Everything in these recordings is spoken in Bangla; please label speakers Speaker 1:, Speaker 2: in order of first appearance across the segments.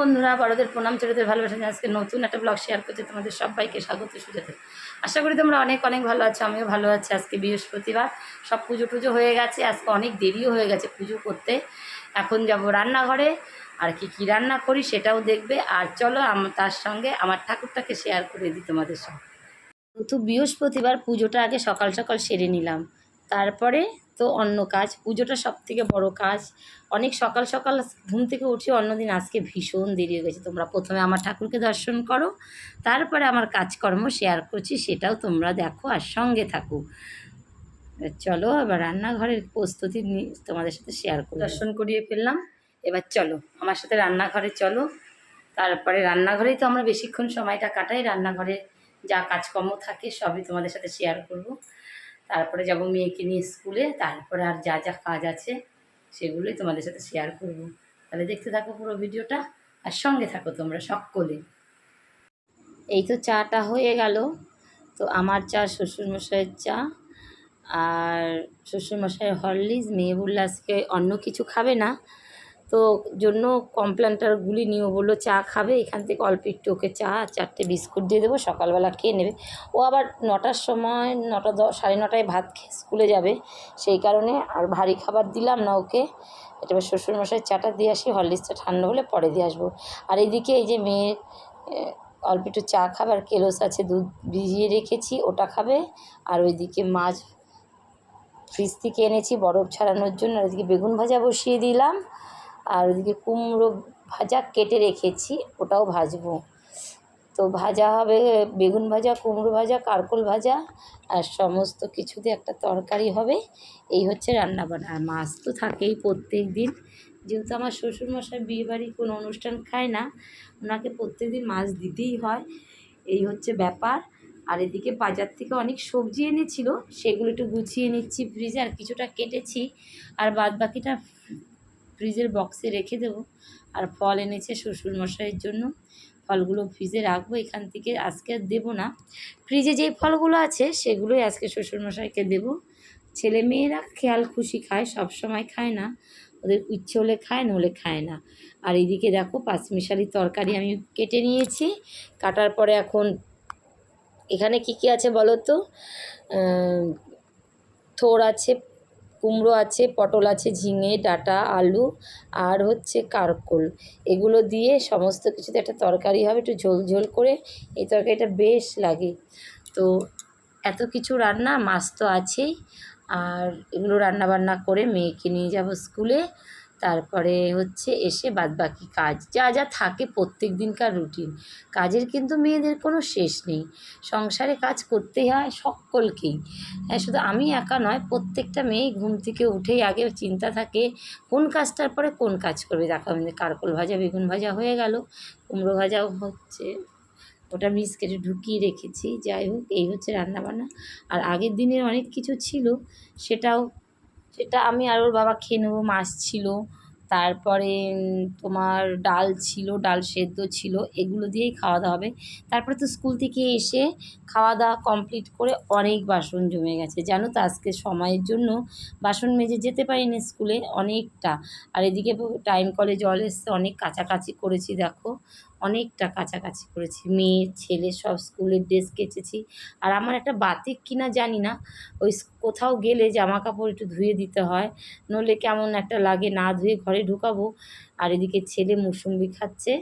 Speaker 1: বন্ধুরা, বড়দের প্রণাম, ছোটদের ভালোবাসা আজকে নতুন একটা ব্লগ শেয়ার করতে তোমাদের সবাইকে স্বাগত সুজাতে আশা করি তোমরা অনেক অনেক ভালো আছো, আমিও ভালো আছি আজকে বৃহস্পতিবার। সব পুজো টুজো হয়ে গেছে, আজকে অনেক দেরিও হয়ে গেছে পুজো করতে। এখন যাব রান্নাঘরে, আর কি কি রান্না করি সেটাও দেখবে। আর চলো তার সঙ্গে আমার ঠাকুরটাকে শেয়ার করে দিই তোমাদের সঙ্গে। তো বৃহস্পতিবার পুজোটা আগে সকাল সকাল সেরে নিলাম। তারপরে তো অন্য কাজ, পুজোটা সব থেকে বড়ো কাজ। অনেক সকাল সকাল ঘুম থেকে উঠি অন্যদিন আজকে ভীষণ দেরি হয়ে গেছে। তোমরা প্রথমে আমার ঠাকুরকে দর্শন করো, তারপরে আমার কাজকর্ম শেয়ার করছি, সেটাও তোমরা দেখো আর সঙ্গে থাকো। চলো, এবার রান্নাঘরের প্রস্তুতি নি- তোমাদের সাথে শেয়ার করি। দর্শন করিয়ে ফেললাম। এবার চলো, আমার সাথে রান্নাঘরে চলো। তারপরে রান্নাঘরেই তো আমরা বেশিক্ষণ সময়টা কাটাই। রান্নাঘরে যা কাজকর্ম থাকে সবই তোমাদের সাথে শেয়ার করব। তারপরে যাব মেয়েকে নিয়ে স্কুলে, তারপরে আর যা যা কাজ আছে সেগুলোই তোমাদের সাথে শেয়ার করব। তাহলে দেখতে থাকো পুরো ভিডিওটা, আর সঙ্গে থাকো তোমরা সকলে। এই তো চাটা হয়ে গেল। তো আমার চা শ্বশুরমশাইয়ের চা, আর শ্বশুরমশাইয়ের হরলিক্স, মেয়ে বলল আজকে অন্য কিছু খাবে না। তো জন্য কমপ্ল্যান্টার গুলি নিয়ে বলল, চা খাবে? এখান থেকে অল্প একটু ওকে চা, চারটে বিস্কুট দিয়ে দেবো, সকালবেলা খেয়ে নেবে। ও আবার নটার সময়, নটা দশ, সাড়ে নটায় ভাত খেয়ে স্কুলে যাবে। সেই কারণে আর ভারী খাবার দিলাম না ওকে। এটা শ্বশুরমশাই চাটা দিয়ে আসি, হরলিক্সটা ঠান্ডা হলে পরে দিয়ে আসব। আর এইদিকে এই যে মেয়ের অল্প একটু চা খাবে, আর কেলোস আছে, দুধ ভিজিয়ে রেখেছি, ওটা খাবে। আর ওইদিকে মাছ ফ্রিজ থেকে এনেছি, বরফ ছাড়ানোর জন্য, আর ওইদিকে বেগুন ভাজা বসিয়ে দিলাম। আর ওইদিকে কুমড়ো ভাজা কেটে রেখেছি, ওটাও ভাজবো। তো ভাজা হবে বেগুন ভাজা, কুমড়ো ভাজা, কারকোল ভাজা আর সমস্ত কিছুতে একটা তরকারি হবে। এই হচ্ছে রান্না বান্না। আর মাছ তো থাকেই প্রত্যেক দিন যেহেতু আমার শ্বশুরমশাই বিয়েবাড়ি কোনো অনুষ্ঠান খায় না, ওনাকে প্রত্যেক দিন মাছ দিতেই হয়। এই হচ্ছে ব্যাপার। আর এদিকে বাজার থেকে অনেক সবজি এনেছিল, সেগুলো একটু গুছিয়ে নিচ্ছি ফ্রিজে। আর কিছুটা কেটেছি। আর বাদ বাকিটা ফ্রিজের বক্সে রেখে দেবো। আর ফল এনেছে শ্বশুরমশাইয়ের জন্য। ফলগুলো ফ্রিজে রাখব। এখান থেকে আজকে আর দেবো না। ফ্রিজে যেই ফলগুলো আছে, সেগুলোই আজকে শ্বশুরমশাইকে দেবো। ছেলে মেয়েরা খেয়াল খুশি খায়, সব সময় খায় না। ওদের ইচ্ছে হলে খায় নলে খায় না। আর এইদিকে দেখো পাঁচমিশালি তরকারি আমি কেটে নিয়েছি। কাটার পরে এখন এখানে কি কি আছে বলো তো? থোর আছে কুমড়ো আছে, পটল আছে, ঝিঙে, ডাটা, আলু আর হচ্ছে কারকোল। এগুলো দিয়ে সমস্ত কিছুতে একটা তরকারি হবে, একটু ঝোল ঝোল করে এই তরকারিটা বেশ লাগে। তো এত কিছু রান্না, মাছ তো আছেই। আর এগুলো রান্না বান্না করে মেয়েকে নিয়ে যাব স্কুলে। তারপরে হচ্ছে এসে বাদবাকি কাজ। যা যা থাকে প্রত্যেক দিনকার রুটিন। কাজের কিন্তু মেয়েদের কোনো শেষ নেই। সংসারে কাজ করতেই হয় সকলকেই। হ্যাঁ শুধু আমি একা নয়, প্রত্যেকটা মেয়ে ঘুম থেকে উঠেই আগে চিন্তা থাকে, কোন কাজটার পরে কোন কাজ করবে। দেখা কারকোল ভাজা, বেগুন ভাজা হয়ে গেল। কুমড়ো ভাজাও হচ্ছে। ওটা মিস কেটে ঢুকিয়ে রেখেছি। যাই হোক, এই হচ্ছে রান্নাবান্না। আর আগের দিনের অনেক কিছু ছিল, সেটাও সেটা আমি আর ওর বাবা খেয়ে নেব, মাছ ছিল, তারপরে তোমার ডাল ছিল, ডাল সেদ্ধ ছিল, এগুলো দিয়েই খাওয়া দাওয়া হবে। তারপরে তো স্কুল থেকে এসে খাওয়া দাওয়া কমপ্লিট করে অনেক বাসন জমে গেছে। জানো তো আজকে সময়ের জন্য বাসন মেজে যেতে পারিনি স্কুলে অনেকটা। আর এদিকে টাইম কলে জল এসছে, অনেক কাছাকাছি করেছি, দেখো। অনেকটা কাছাকাছি করেছি। মেয়ে, ছেলে সব স্কুলের ড্রেস কেচেছি। আর আমার একটা বাতিক কিনা জানি না, ওই কোথাও গেলে জামা কাপড় একটু ধুয়ে দিতে হয়, নইলে কেমন একটা লাগে না ধুয়ে ঘরে ঢুকাবো। আর এদিকে ছেলে মুসুম্বি খাচ্ছে,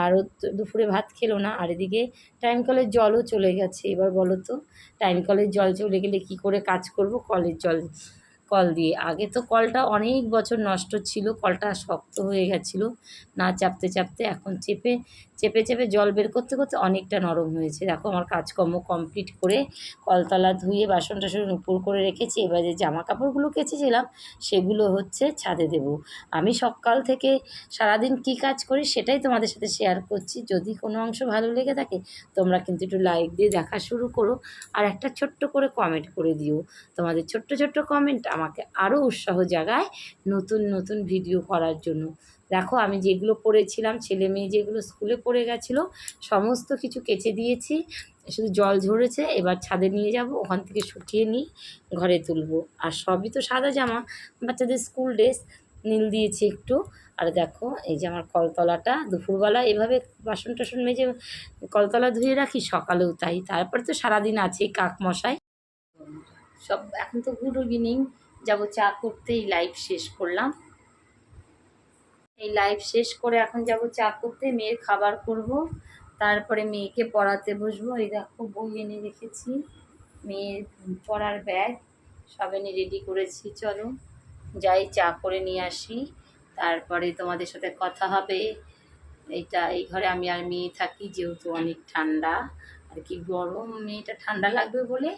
Speaker 1: আর দুপুরে ভাত খেলো না। আর এদিকে টাইম কলের জলও চলে গেছে। এবার বলো তো, টাইম কলের জল চলে গেলে কি করে কাজ করব? কলের জল কল দিয়ে। আগে তো কলটা অনেক বছর নষ্ট ছিল, কলটা শক্ত হয়ে গেছিল, না চাপতে চাপতে এখন চেপে চেপে চেপে জল বের করতে করতে অনেকটা নরম হয়েছে। দেখো আমার কাজকর্ম কমপ্লিট করে কলতলা ধুয়ে বাসন টাসন উপর করে রেখেছি। এবার যে জামা কাপড়গুলো কেচেছিলাম, সেগুলো হচ্ছে ছাদে দেবো। আমি সকাল থেকে সারাদিন কী কাজ করি সেটাই তোমাদের সাথে শেয়ার করছি। যদি কোনো অংশ ভালো লেগে থাকে, তোমরা কিন্তু একটু লাইক দিয়ে দেখা শুরু করো। আর একটা ছোট্ট করে কমেন্ট করে দিও। তোমাদের ছোট্ট ছোট্ট কমেন্ট আমাকে আরও উৎসাহ জাগায় নতুন নতুন ভিডিও করার জন্য। দেখো, আমি যেগুলো পড়েছিলাম, ছেলে মেয়ে যেগুলো স্কুলে পড়ে গেছিল, সমস্ত কিছু কেচে দিয়েছি। শুধু জল ঝরেছে, এবার ছাদে নিয়ে যাব, ওখান থেকে শুকিয়ে নিই, ঘরে তুলবো। আর সবই তো সাদা জামা, বাচ্চাদের স্কুল ড্রেস নীল দিয়েছি একটু। আর দেখো, এই যে আমার কলতলাটা, দুপুরবেলা এভাবে বাসন টাসন মেজে কলতলা ধুয়ে রাখি, সকালেও তাই। তারপরে তো সারাদিন আছেই কাক মশাই সব এখন তো গুড ইভিনিং যাব চা করতে এই লাইভ শেষ করলাম। এই লাইভ শেষ করে এখন যাব চা করতে, মেয়ের খাবার করব, তারপরে মেয়েকে পড়াতে বসবো। এই দেখো বই এনে রেখেছি, মেয়ের পড়ার ব্যাগ সব এনে রেডি করেছি, চলো। যাই, চা করে নিয়ে আসি। তারপরে তোমাদের সাথে কথা হবে। এইটা এই ঘরে আমি আর মেয়ে থাকি, যেহেতু অনেক ঠান্ডা। আর কি গরম, মেয়েটা ঠান্ডা লাগবে বলে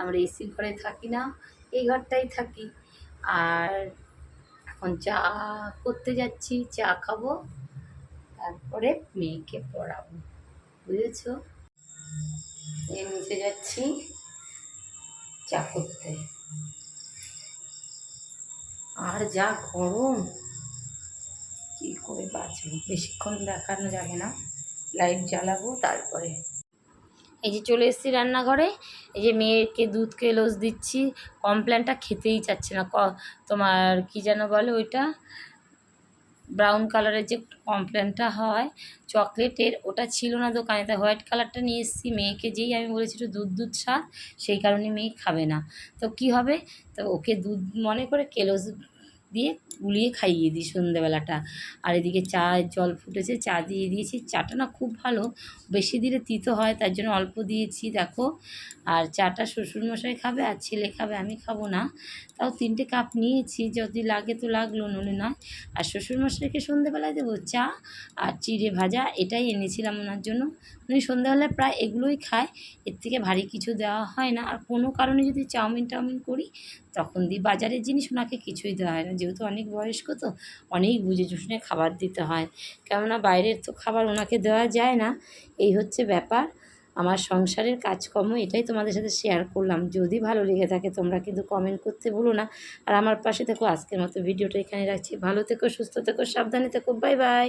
Speaker 1: আমরা এসি ঘরে থাকি না। এই ঘরটাই থাকি। আর এখন চা করতে যাচ্ছি, চা খাব, তারপরে মেয়েকে পড়াবো। বুঝেছ? এই নিচে যাচ্ছি চা করতে। আর যা গরম, কি করে বাঁচবো? বেশিক্ষণ দেখানো যাবে না। লাইট জ্বালাবো, তারপরে এই যে চলে এসেছি রান্নাঘরে। এই যে মেয়েকে দুধ কেলোস দিচ্ছি। কমপ্ল্যানটা খেতেই চাচ্ছে না। ক তোমার কি যেন বলে ওইটা? ব্রাউন কালারের যে কমপ্ল্যানটা হয় চকলেটের ওটা ছিল না দোকানে। তাই হোয়াইট কালারটা নিয়ে এসেছি। মেয়েকে যেই আমি বলেছি একটু দুধ দুধ স্বাদ, সেই কারণে মেয়ে খাবে না। তো কি হবে? তো ওকে দুধ মনে করে কেলোস দিয়ে গুলিয়ে খাইয়ে দিই সন্ধ্যেবেলাটা। আর এদিকে চা, জল ফুটেছে, চা দিয়ে দিয়েছি। চাটা না খুব ভালো, বেশি দিলে তিতো হয়, তার জন্য অল্প দিয়েছি, দেখো। আর চাটা শ্বশুরমশাই খাবে আর ছেলে খাবে, আমি খাব না। তাও তিনটে কাপ নিয়েছি, যদি লাগে তো লাগল নলে নয়। আর শ্বশুরমশাইকে সন্ধ্যেবেলায় দেবো চা আর চিড়ে ভাজা, এটাই এনেছিলাম ওনার জন্য। উনি সন্ধ্যাবেলায় প্রায় এগুলোই খায়, এর থেকে ভারী কিছু দেওয়া হয় না। আর কোনো কারণে যদি চাউমিন টাউমিন করি তখন দিই বাজারের জিনিস ওনাকে কিছুই দেওয়া হয় না। যেহেতু অনেক বয়স্ক তো, অনেক বুঝে শুনে খাবার দিতে হয়। কেননা বাইরের তো খাবার ওনাকে দেওয়া যায় না। এই হচ্ছে ব্যাপার। আমার সংসারের কাজকর্ম এটাই তোমাদের সাথে শেয়ার করলাম। যদি ভালো লেগে থাকে তোমরা কিন্তু কমেন্ট করতে ভুলো না। আর আমার পাশে থেকো। আজকের মতো ভিডিওটা এখানে রাখছি। ভালো থেকো, সুস্থ থেকো, সাবধানে থেকো। Bye bye